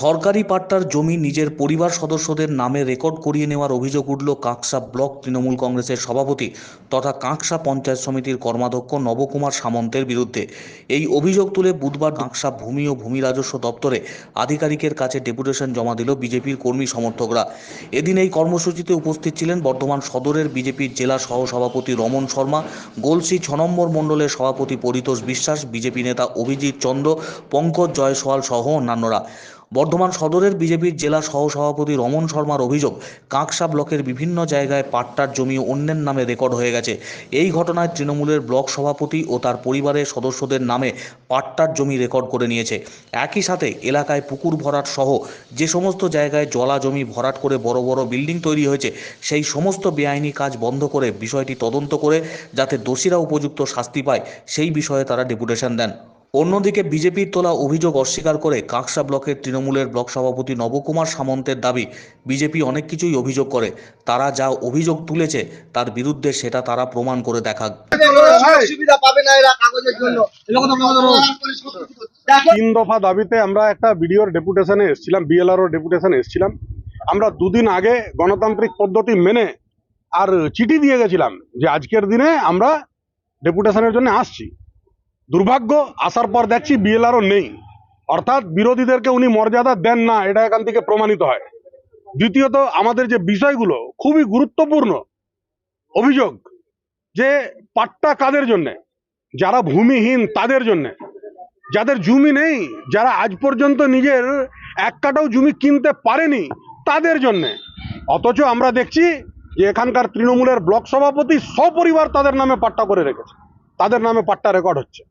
সরকারি পাট্টার জমি নিজের পরিবার সদস্যদের নামে রেকর্ড করিয়ে নেওয়ার অভিযোগ উঠল কাঁকসা ব্লক তৃণমূল কংগ্রেসের সভাপতি তথা কাঁকসা পঞ্চায়েত সমিতির কর্মাধ্যক্ষ নবকুমার সামন্তের বিরুদ্ধে। এই অভিযোগ তুলে বুধবার কাঁকসা ভূমি ও ভূমি রাজস্ব দপ্তরে আধিকারিকের কাছে ডেপুটেশন জমা দিল বিজেপির কর্মী সমর্থকরা। এদিন এই কর্মসূচিতে উপস্থিত ছিলেন বর্ধমান সদরের বিজেপির জেলা সহসভাপতি রমন শর্মা, গোলসি ছ নম্বর মণ্ডলের সভাপতি পরিতোষ বিশ্বাস, বিজেপি নেতা অভিজিৎ চন্দ্র, পঙ্কজ জয়সওয়াল সহ অন্যান্যরা। বর্ধমান সদরের বিজেপির জেলা সহসভাপতি রমন শর্মার অভিযোগ কাঁকসা ব্লকের বিভিন্ন জায়গায় পাট্টার জমি অন্যের নামে রেকর্ড হয়ে গেছে। এই ঘটনায় তৃণমূলের ব্লক সভাপতি ও তার পরিবারের সদস্যদের নামে পাট্টার জমি রেকর্ড করে নিয়েছে। একই সাথে এলাকায় পুকুর ভরাট সহ যে সমস্ত জায়গায় জলা জমি ভরাট করে বড় বড় বিল্ডিং তৈরি হয়েছে, সেই সমস্ত বেআইনি কাজ বন্ধ করে বিষয়টি তদন্ত করে যাতে দোষীরা উপযুক্ত শাস্তি পায়, সেই বিষয়ে তারা ডেপুটেশন দেন। অন্যদিকে বিজেপির তোলা অভিযোগ অস্বীকার করে কাঁকসা ব্লকের তৃণমূলের ব্লক সভাপতি নবকুমার সামন্তের দাবি বিজেপি অনেক কিছুই অভিযোগ করে। তারা যা অভিযোগ তুলেছে তার বিরুদ্ধে সেটা তারা প্রমাণ করে দেখাক সুবিধা পাবে না এরা কাগজের জন্য। তিন দফা দাবিতে আমরা একটা বিডিওর ডেপুটেশনে এসেছিলাম বিএলআরও ডেপুটেশনে এসেছিলাম। আমরা দুদিন আগে গণতান্ত্রিক পদ্ধতি মেনে আর চিঠি দিয়ে গেছিলাম যে আজকের দিনে আমরা ডেপুটেশনের জন্য আসছি। দুর্ভাগ্য, আসার পর দেখছি বিএলআরও নেই। অর্থাৎ বিরোধীদেরকে উনি মর্যাদা দেন না, এটা এখান থেকে প্রমাণিত হয়। দ্বিতীয়ত, আমাদের যে বিষয়গুলো খুবই গুরুত্বপূর্ণ অভিযোগ যে পাট্টা কাদের জন্যে? যারা ভূমিহীন তাদের জন্যে। যাদের জমি নেই, যারা আজ পর্যন্ত নিজের এক কাটাও জমি কিনতে পারেনি, তাদের জন্য। অথচ আমরা দেখছি যে এখানকার তৃণমূলের ব্লক সভাপতি সপরিবার তাদের নামে পাট্টা করে রেখেছে। তাদের নামে পাট্টা রেকর্ড হচ্ছে।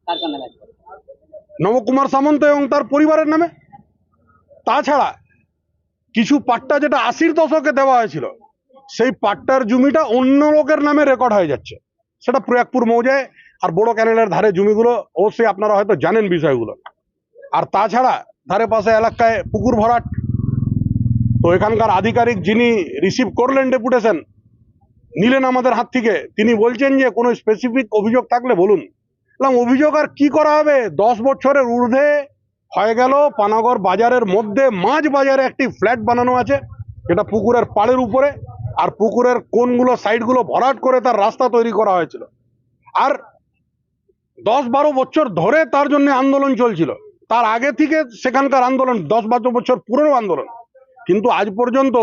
নবকুমার সামন্ত এবং তার পরিবারের নামে? তাছাড়া কিছু পাট্টা যেটা আশির দশকে দেওয়া হয়েছিল সেই পাট্টার জমিটা অন্য লোকের নামে রেকর্ড হয়ে যাচ্ছে। সেটা প্রয়াগপুর মৌজায় আর বড় ক্যানেলের ধারে জমিগুলো অবশ্যই আপনারা হয়তো জানেন বিষয়গুলো। আর তাছাড়া ধারে পাশে এলাকায় পুকুর ভরাট। তো এখানকার আধিকারিক যিনি রিসিভ করলেন ডেপুটেশন নিলেন আমাদের হাত থেকে। তিনি বলছেন যে, কোনো স্পেসিফিক অভিযোগ থাকলে বলুন। অভিযোগ আর কি করা হবে? দশ বছরের ঊর্ধ্বে হয়ে গেল, পানাগড় বাজারের মধ্যে মাঝ বাজারে একটি ফ্ল্যাট বানানো আছে, যেটা পুকুরের পাড়ের উপরে, আর পুকুরের কোনগুলো সাইডগুলো ভরাট করে তার রাস্তা তৈরি করা হয়েছিল। আর দশ বারো বছর ধরে তার জন্য আন্দোলন চলছিল। তার আগে থেকে সেখানকার আন্দোলন, দশ বারো বছর পুরনো আন্দোলন। কিন্তু আজ পর্যন্ত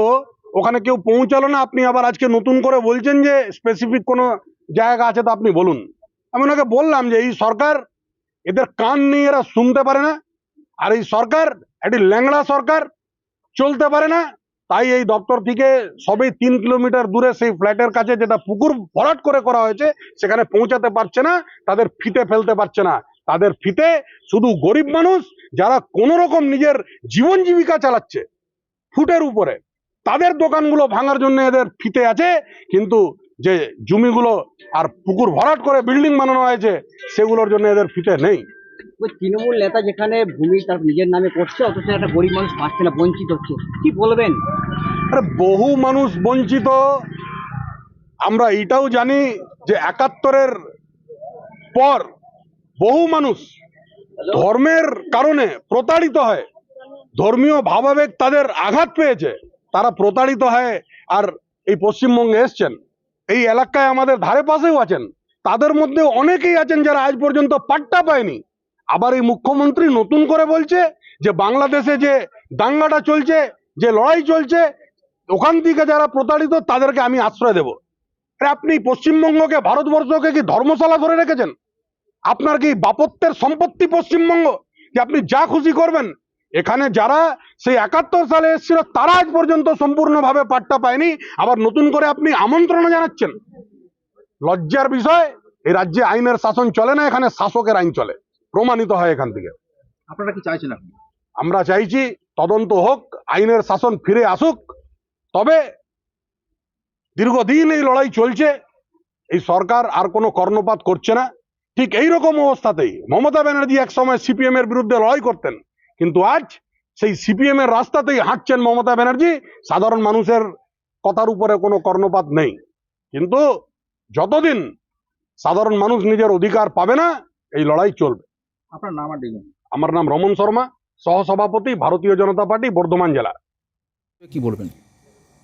ওখানে কেউ পৌঁছালো না, আপনি আবার আজকে নতুন করে বলছেন যে স্পেসিফিক কোনো জায়গা আছে তো আপনি বলুন। আমি ওনাকে বললাম যে এই সরকার, এদের কান নেই, এরা শুনতে পারে না। আর এই সরকার, একটি ল্যাংড়া সরকার, চলতে পারে না। তাই এই দপ্তর থেকে সবেই তিন কিলোমিটার দূরে সেই ফ্ল্যাটের কাছে যেটা পুকুর ভরাট করে করা হয়েছে, সেখানে পৌঁছাতে পারছে না, তাদের ফিতে ফেলতে পারছে না। তাদের ফিতে শুধু গরিব মানুষ, যারা কোনো রকম নিজের জীবন জীবিকা চালাচ্ছে, ফুটের উপরে। তাদের দোকানগুলো ভাঙার জন্য এদের ফিতে আছে কিন্তু যে জমিগুলো আর পুকুর ভরাট করে বিল্ডিং বানানো হয়েছে সেগুলোর জন্য এদের ফিতে নেই। ওই তৃণমূল নেতা যেখানে ভূমি তার নিজের নামে করছে অথচ একটা গরিব মানুষ পাচ্ছে না বঞ্চিত হচ্ছে। কি বলবেন? আরে বহু মানুষ বঞ্চিত। আমরা এটাও জানি যে একাত্তরের পর বহু মানুষ ধর্মের কারণে প্রতারিত হয়। ধর্মীয় ভাবাবেগ তাদের আঘাত পেয়েছে। তারা প্রতারিত হয় আর এই পশ্চিমবঙ্গে এসছেন। এই এলাকায় আমাদের ধারে পাশেও আছেন। তাদের মধ্যে অনেকেই আছেন যারা আজ পর্যন্ত পাট্টা পায়নি। আবার এই মুখ্যমন্ত্রী নতুন করে বলছে যে, বাংলাদেশে যে দাঙ্গাটা চলছে, যে লড়াই চলছে, ওখান থেকে যারা প্রতারিত, তাদেরকে আমি আশ্রয় দেব। আপনি পশ্চিমবঙ্গকে, ভারতবর্ষকে কি ধর্মশালা ধরে রেখেছেন? আপনার কি বাপত্বের সম্পত্তি পশ্চিমবঙ্গ? যে আপনি যা খুশি করবেন এখানে যারা সেই একাত্তর সালে এসেছিল তারা আজ পর্যন্ত সম্পূর্ণভাবে পাট্টা পায়নি। আবার নতুন করে আপনি আমন্ত্রণ জানাচ্ছেন। লজ্জার বিষয় এই রাজ্যে আইনের শাসন চলে না এখানে শাসকের আইন চলে। প্রমাণিত হয় এখান থেকে। আপনারা কি চাইছেন আপনি? আমরা চাইছি তদন্ত হোক আইনের শাসন ফিরে আসুক। তবে দীর্ঘদিন এই লড়াই চলছে এই সরকার আর কোনো কর্ণপাত করছে না। ঠিক এই রকম অবস্থাতেই মমতা ব্যানার্জি এক সময় সিপিএম এর বিরুদ্ধে লড়াই করতেন। কিন্তু আজ সেই সিপিএম এর রাস্তাতেই হাঁটছেন মমতা ব্যানার্জি। সাধারণ মানুষের কথার উপরে কোনো কর্ণপাত নেই। কিন্তু যতদিন সাধারণ মানুষ নিজের অধিকার পাবে না এই লড়াই চলবে। আপনার নাম আর আমার নাম রমন শর্মা সহসভাপতি ভারতীয় জনতা পার্টি বর্ধমান জেলা। কি বলবেন?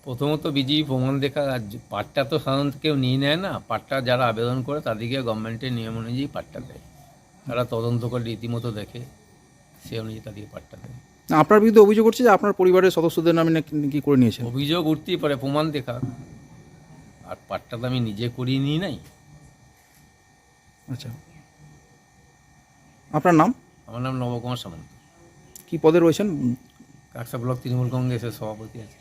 প্রথমত বিজেপি প্রমাণ দেখা পাট্টা তো সাধারণত কেউ নিয়ে নেয় না। পাট্টা যারা আবেদন করে তাদেরকে গভর্নমেন্টের নিয়ম অনুযায়ী পাট্টা দেয়। তারা তদন্ত করে রীতিমতো দেখে। সে অনুযায়ী তাদেরকে পাট্টা দেয়। না, আপনার বিরুদ্ধে অভিযোগ করছে যে আপনার পরিবারের সদস্যদের নামে কি করে নিয়েছেন? অভিযোগ উঠতেই পারে প্রমাণ দেখা আর পাট্টা তো আমি নিজে করিয়ে নিই নাই। আচ্ছা। আপনার নাম? আমার নাম নবকুমার সামন্ত। কি পদে রয়েছেন? কাকসা ব্লক তৃণমূল কংগ্রেসের সভাপতি আছে।